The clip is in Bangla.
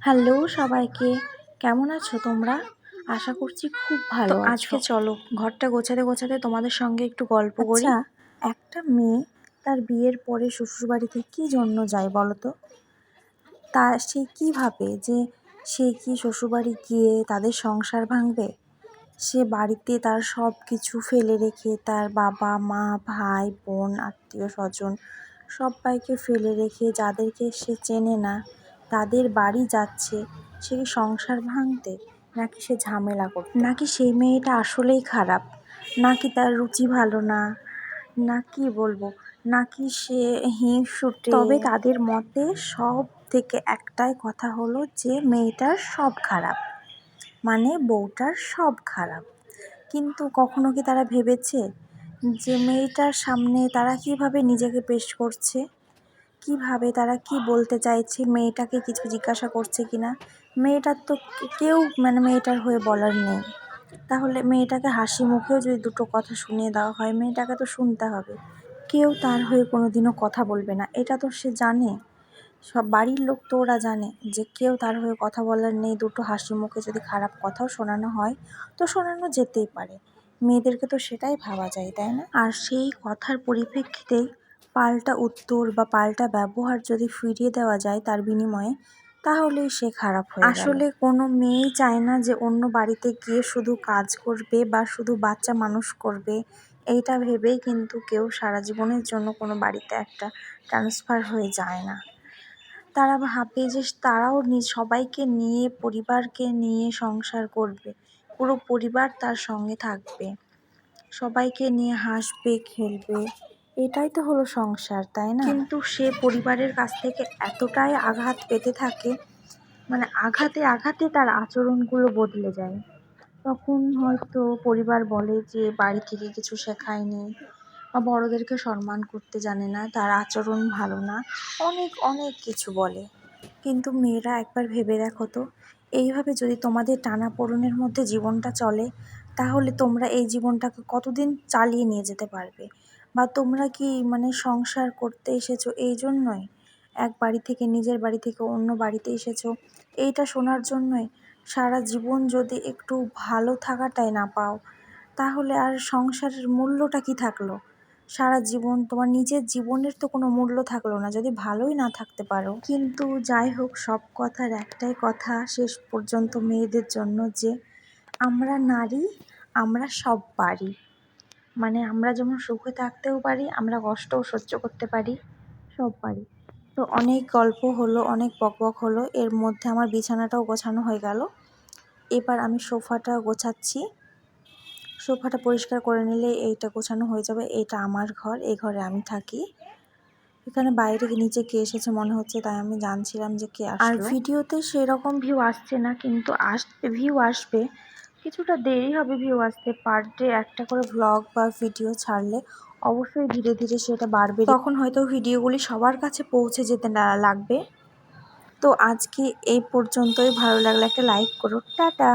হ্যালো সবাইকে কেমন আছো তোমরা? আশা করছি খুব ভালো আজকে চলো ঘরটা গোছাতে গোছাতে তোমাদের সঙ্গে একটু গল্প করি। আচ্ছা একটা মেয়ে তার বিয়ের পরে শ্বশুরবাড়িতে কী জন্য যায় বলো তো? তা সে কী ভাবে যে সে কি শ্বশুরবাড়ি গিয়ে তাদের সংসার ভাঙবে? সে বাড়িতে তার সব কিছু ফেলে রেখে তার বাবা মা ভাই বোন আত্মীয় স্বজন সব্বাইকে ফেলে রেখে যাদেরকে সে চেনে না তাদের বাড়ি যাচ্ছে, সে কি সংসার ভাঙতে? নাকি সে ঝামেলা করতে? নাকি সেই মেয়েটা আসলেই খারাপ? নাকি তার রুচি ভালো না? না কি বলব? নাকি সে হিংসুটে তবে তাদের মতে সব থেকে একটাই কথা হলো যে, মেয়েটার সব খারাপ। মানে বউটার সব খারাপ। কিন্তু কখনো কি তারা ভেবেছে যে, মেয়েটার সামনে তারা কীভাবে নিজেকে পেশ করছে? কীভাবে তারা কি বলতে চাইছে? মেয়েটাকে কিছু জিজ্ঞাসা করছে কি না মেয়েটার তো কেউ মানে মেয়েটার হয়ে বলার নেই। তাহলে মেয়েটাকে হাসি মুখেও যদি দুটো কথা শুনিয়ে দেওয়া হয়, মেয়েটাকে তো শুনতে হবে। কেউ তার হয়ে কোনো দিনও কথা বলবে না। এটা তো সে জানে। সব বাড়ির লোক তো ওরা জানে যে কেউ তার হয়ে কথা বলার নেই। দুটো হাসি মুখে যদি খারাপ কথাও শোনানো হয়, তো শোনানো যেতেই পারে। মেয়েদেরকে তো সেটাই ভাবা যায়, তাই না? আর সেই কথার পরিপ্রেক্ষিতেই পাল্টা উত্তর বা পাল্টা ব্যবহার যদি ফিরিয়ে দেওয়া যায় তার বিনিময়ে, তাহলেই সে খারাপ হয়ে আসলে কোনো মেয়েই চায় না যে অন্য বাড়িতে গিয়ে শুধু কাজ করবে বা শুধু বাচ্চা মানুষ করবে। এইটা ভেবেই কিন্তু কেউ সারা জীবনের জন্য কোনো বাড়িতে একটা ট্রান্সফার হয়ে যায় না। তারা ভাবে যে তারাও সবাইকে নিয়ে, পরিবারকে নিয়ে সংসার করবে। পুরো পরিবার তার সঙ্গে থাকবে। সবাইকে নিয়ে হাসবে, খেলবে। এটাই তো হলো সংসার, তাই না? কিন্তু সে পরিবারের কাছ থেকে এতটাই আঘাত পেতে থাকে মানে আঘাতে আঘাতে তার আচরণগুলো বদলে যায়। তখন হয়তো পরিবার বলে যে, বাড়ি থেকে কিছু শেখায়নি বা বড়োদেরকে সম্মান করতে জানে না, তার আচরণ ভালো না। অনেক অনেক কিছু বলে। কিন্তু মেয়েরা একবার ভেবে দেখো তো, এইভাবে যদি তোমাদের টানাপোড়েনের মধ্যে জীবনটা চলে, তাহলে তোমরা এই জীবনটাকে কতদিন চালিয়ে নিয়ে যেতে পারবে? বা তোমরা কি মানে সংসার করতে এসেছ এই জন্যই? এক বাড়ি থেকে নিজের বাড়ি থেকে অন্য বাড়িতে এসেছ। এইটা শোনার জন্যই সারা জীবন যদি একটু ভালো থাকাটাই না পাও, তাহলে আর সংসারের মূল্যটা কি থাকল? সারা জীবন তোমার নিজের জীবনের তো কোনো মূল্য থাকল না, যদি ভালোই না থাকতে পারো। কিন্তু যাই হোক, সব কথার একটাই কথা শেষ পর্যন্ত মেয়েদের জন্য যে আমরা নারী, আমরা সব পারি মানে আমরা যেমন সুখে থাকতেও পারি আমরা কষ্টও সহ্য করতে পারি সব পারি। তো অনেক গল্প হলো অনেক বকবক হলো এর মধ্যে আমার বিছানাটাও গোছানো হয়ে গেল। এবার আমি সোফাটা গোছাচ্ছি। সোফাটা পরিষ্কার করে নিলে এইটা গোছানো হয়ে যাবে এটা আমার ঘর এই ঘরে আমি থাকি। এখানে বাইরে নিচে কে এসেছে মনে হচ্ছে তাই আমি জানছিলাম যে কে আর ভিডিওতে সেরকম ভিউ আসছে না কিন্তু আসবে ভিউ আসবে। কিছুটা দেরি হবে ভিউ আসতে পার ডে একটা করে ব্লগ বা ভিডিও ছাড়লে অবশ্যই ধীরে ধীরে সেটা বাড়বে। তখন হয়তো ভিডিওগুলি সবার কাছে পৌঁছে যেতে লাগবে। তো আজকে এই পর্যন্তই। ভালো লাগলে একটা লাইক করো। টাটা।